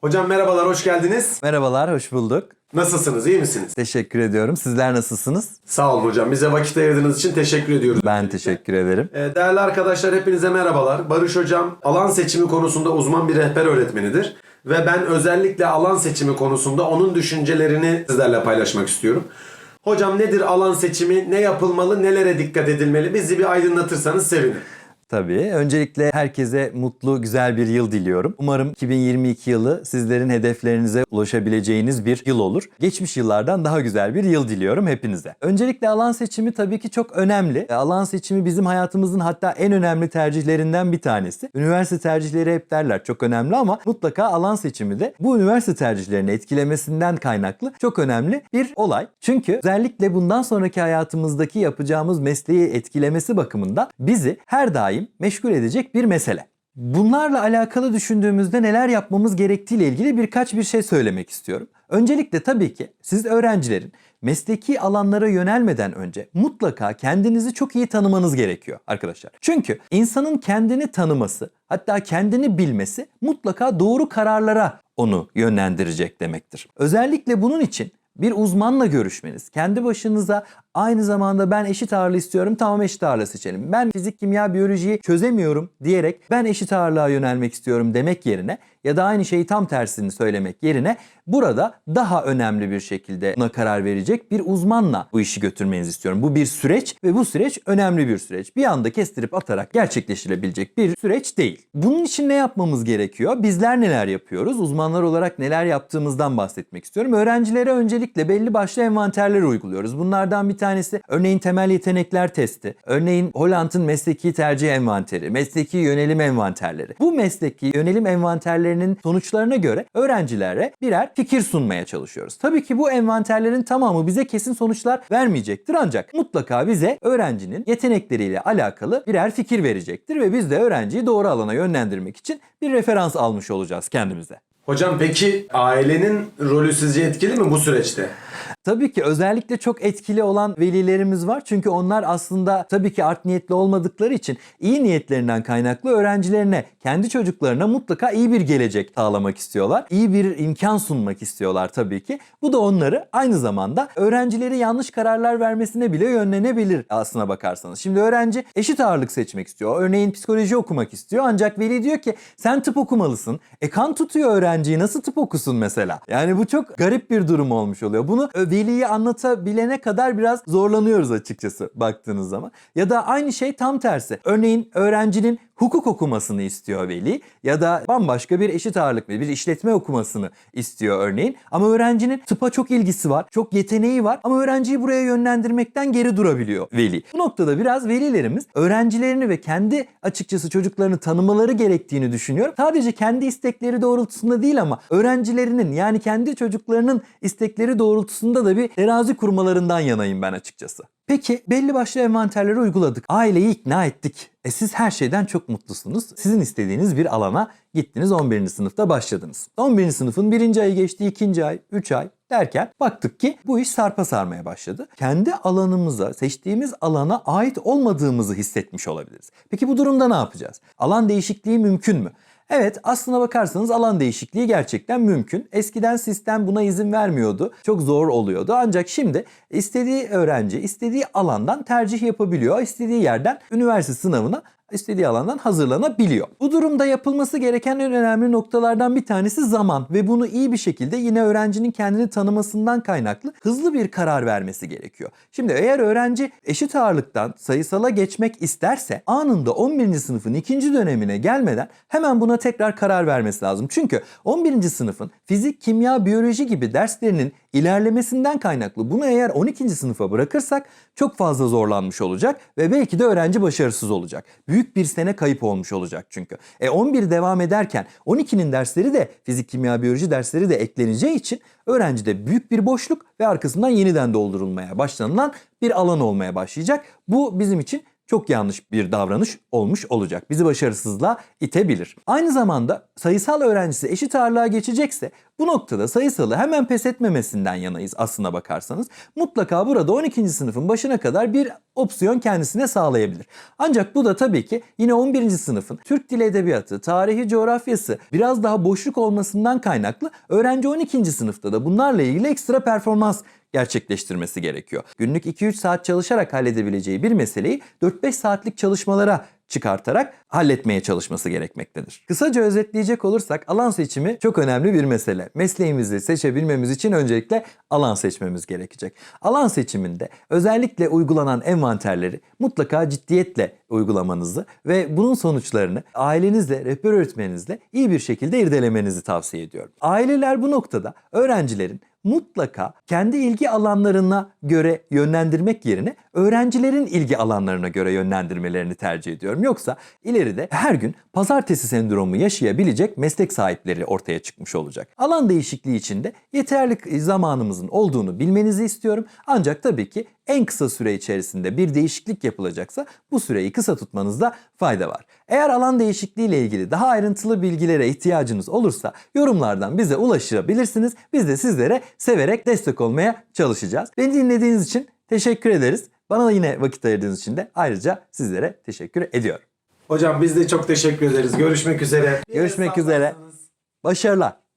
Hocam merhabalar, hoş geldiniz. Merhabalar, hoş bulduk. Nasılsınız, iyi misiniz? Teşekkür ediyorum. Sizler nasılsınız? Sağ olun hocam, bize vakit ayırdığınız için teşekkür ediyoruz. Ben teşekkür ederim. Ee, Değerli arkadaşlar hepinize merhabalar. Barış hocam alan seçimi konusunda uzman bir rehber öğretmenidir. Ve ben özellikle alan seçimi konusunda onun düşüncelerini sizlerle paylaşmak istiyorum. Hocam nedir alan seçimi, ne yapılmalı, nelere dikkat edilmeli? Bizi bir aydınlatırsanız sevinirim. Tabii. Öncelikle herkese mutlu, güzel bir yıl diliyorum. Umarım 2022 yılı sizlerin hedeflerinize ulaşabileceğiniz bir yıl olur. Geçmiş yıllardan daha güzel bir yıl diliyorum hepinize. Öncelikle alan seçimi tabii ki çok önemli. E, Alan seçimi bizim hayatımızın hatta en önemli tercihlerinden bir tanesi. Üniversite tercihleri hep derler çok önemli ama mutlaka alan seçimi de bu üniversite tercihlerini etkilemesinden kaynaklı çok önemli bir olay. Çünkü özellikle bundan sonraki hayatımızdaki yapacağımız mesleği etkilemesi bakımından bizi her daim meşgul edecek bir mesele. Bunlarla alakalı düşündüğümüzde neler yapmamız gerektiğiyle ilgili birkaç bir şey söylemek istiyorum. Öncelikle tabii ki siz öğrencilerin mesleki alanlara yönelmeden önce mutlaka kendinizi çok iyi tanımanız gerekiyor arkadaşlar. Çünkü insanın kendini tanıması, hatta kendini bilmesi mutlaka doğru kararlara onu yönlendirecek demektir. Özellikle bunun için bir uzmanla görüşmeniz, kendi başınıza aynı zamanda ben eşit ağırlığı istiyorum tamam eşit ağırlığı seçelim. Ben fizik, kimya, biyolojiyi çözemiyorum diyerek ben eşit ağırlığa yönelmek istiyorum demek yerine ya da aynı şeyi tam tersini söylemek yerine burada daha önemli bir şekilde buna karar verecek bir uzmanla bu işi götürmenizi istiyorum. Bu bir süreç ve bu süreç önemli bir süreç. Bir anda kestirip atarak gerçekleştirilebilecek bir süreç değil. Bunun için ne yapmamız gerekiyor? Bizler neler yapıyoruz? Uzmanlar olarak neler yaptığımızdan bahsetmek istiyorum. Öğrencilere öncelikle belli başlı envanterler uyguluyoruz. Bunlardan bir tanesi örneğin temel yetenekler testi. Örneğin Holland'ın mesleki tercih envanteri, mesleki yönelim envanterleri. Bu mesleki yönelim envanterlerinin sonuçlarına göre öğrencilere birer fikir sunmaya çalışıyoruz. Tabii ki bu envanterlerin tamamı bize kesin sonuçlar vermeyecektir ancak mutlaka bize öğrencinin yetenekleriyle alakalı birer fikir verecektir ve biz de öğrenciyi doğru alana yönlendirmek için bir referans almış olacağız kendimize. Hocam peki ailenin rolü sizce etkili mi bu süreçte? Tabii ki özellikle çok etkili olan velilerimiz var. Çünkü onlar aslında tabii ki art niyetli olmadıkları için iyi niyetlerinden kaynaklı öğrencilerine, kendi çocuklarına mutlaka iyi bir gelecek sağlamak istiyorlar. İyi bir imkan sunmak istiyorlar tabii ki. Bu da onları aynı zamanda öğrencileri yanlış kararlar vermesine bile yönlenebilir aslına bakarsanız. Şimdi öğrenci eşit ağırlık seçmek istiyor. Örneğin psikoloji okumak istiyor. Ancak veli diyor ki sen tıp okumalısın. E kan tutuyor öğrenciyi nasıl tıp okusun mesela? Yani bu çok garip bir durum olmuş oluyor. Bunu veliye anlatabilene kadar biraz zorlanıyoruz açıkçası baktığınız zaman. Ya da aynı şey tam tersi. Örneğin öğrencinin hukuk okumasını istiyor veli ya da bambaşka bir eşit ağırlıklı bir işletme okumasını istiyor örneğin. Ama öğrencinin tıpa çok ilgisi var, çok yeteneği var ama öğrenciyi buraya yönlendirmekten geri durabiliyor veli. Bu noktada biraz velilerimiz öğrencilerini ve kendi açıkçası çocuklarını tanımaları gerektiğini düşünüyorum. Sadece kendi istekleri doğrultusunda değil ama öğrencilerinin yani kendi çocuklarının istekleri doğrultusunda da bir terazi kurmalarından yanayım ben açıkçası. Peki belli başlı envanterleri uyguladık. Aileyi ikna ettik. E siz her şeyden çok mutlusunuz. Sizin istediğiniz bir alana gittiniz 11. sınıfta başladınız. 11. sınıfın 1. ayı geçti, 2. ay, 3 ay derken baktık ki bu iş sarpa sarmaya başladı. Kendi alanımıza, seçtiğimiz alana ait olmadığımızı hissetmiş olabiliriz. Peki bu durumda ne yapacağız? Alan değişikliği mümkün mü? Evet aslına bakarsanız alan değişikliği gerçekten mümkün. Eskiden sistem buna izin vermiyordu. Çok zor oluyordu. Ancak şimdi istediği öğrenci istediği alandan tercih yapabiliyor. İstediği yerden üniversite sınavına istediği alandan hazırlanabiliyor. Bu durumda yapılması gereken en önemli noktalardan bir tanesi zaman ve bunu iyi bir şekilde yine öğrencinin kendini tanımasından kaynaklı hızlı bir karar vermesi gerekiyor. Şimdi eğer öğrenci eşit ağırlıktan sayısala geçmek isterse anında 11. sınıfın ikinci dönemine gelmeden hemen buna tekrar karar vermesi lazım. Çünkü 11. sınıfın fizik, kimya, biyoloji gibi derslerinin ilerlemesinden kaynaklı bunu eğer 12. sınıfa bırakırsak çok fazla zorlanmış olacak ve belki de öğrenci başarısız olacak. Büyük bir sene kayıp olmuş olacak çünkü. E 11 devam ederken 12'nin dersleri de fizik, kimya, biyoloji dersleri de ekleneceği için öğrencide büyük bir boşluk ve arkasından yeniden doldurulmaya başlanılan bir alan olmaya başlayacak. Bu bizim için çok yanlış bir davranış olmuş olacak. Bizi başarısızlığa itebilir. Aynı zamanda sayısal öğrencisi eşit ağırlığa geçecekse bu noktada sayısalı hemen pes etmemesinden yanayız aslına bakarsanız. Mutlaka burada 12. sınıfın başına kadar bir opsiyon kendisine sağlayabilir. Ancak bu da tabii ki yine 11. sınıfın Türk Dili Edebiyatı, tarihi, coğrafyası biraz daha boşluk olmasından kaynaklı öğrenci 12. sınıfta da bunlarla ilgili ekstra performans gerçekleştirmesi gerekiyor. Günlük 2-3 saat çalışarak halledebileceği bir meseleyi 4-5 saatlik çalışmalara çıkartarak halletmeye çalışması gerekmektedir. Kısaca özetleyecek olursak alan seçimi çok önemli bir mesele. Mesleğimizi seçebilmemiz için öncelikle alan seçmemiz gerekecek. Alan seçiminde özellikle uygulanan envanterleri mutlaka ciddiyetle uygulamanızı ve bunun sonuçlarını ailenizle, rehber öğretmeninizle iyi bir şekilde irdelemenizi tavsiye ediyorum. Aileler bu noktada öğrencilerin mutlaka kendi ilgi alanlarına göre yönlendirmek yerine öğrencilerin ilgi alanlarına göre yönlendirmelerini tercih ediyorum. Yoksa ileride her gün pazartesi sendromu yaşayabilecek meslek sahipleri ortaya çıkmış olacak. Alan değişikliği için de yeterli zamanımızın olduğunu bilmenizi istiyorum. Ancak tabii ki en kısa süre içerisinde bir değişiklik yapılacaksa bu süreyi kısa tutmanızda fayda var. Eğer alan değişikliği ile ilgili daha ayrıntılı bilgilere ihtiyacınız olursa yorumlardan bize ulaşabilirsiniz. Biz de sizlere severek destek olmaya çalışacağız. Beni dinlediğiniz için teşekkür ederiz. Bana yine vakit ayırdığınız için de ayrıca sizlere teşekkür ediyorum. Hocam biz de çok teşekkür ederiz. Görüşmek üzere. Görüşmek üzere. Başarılar.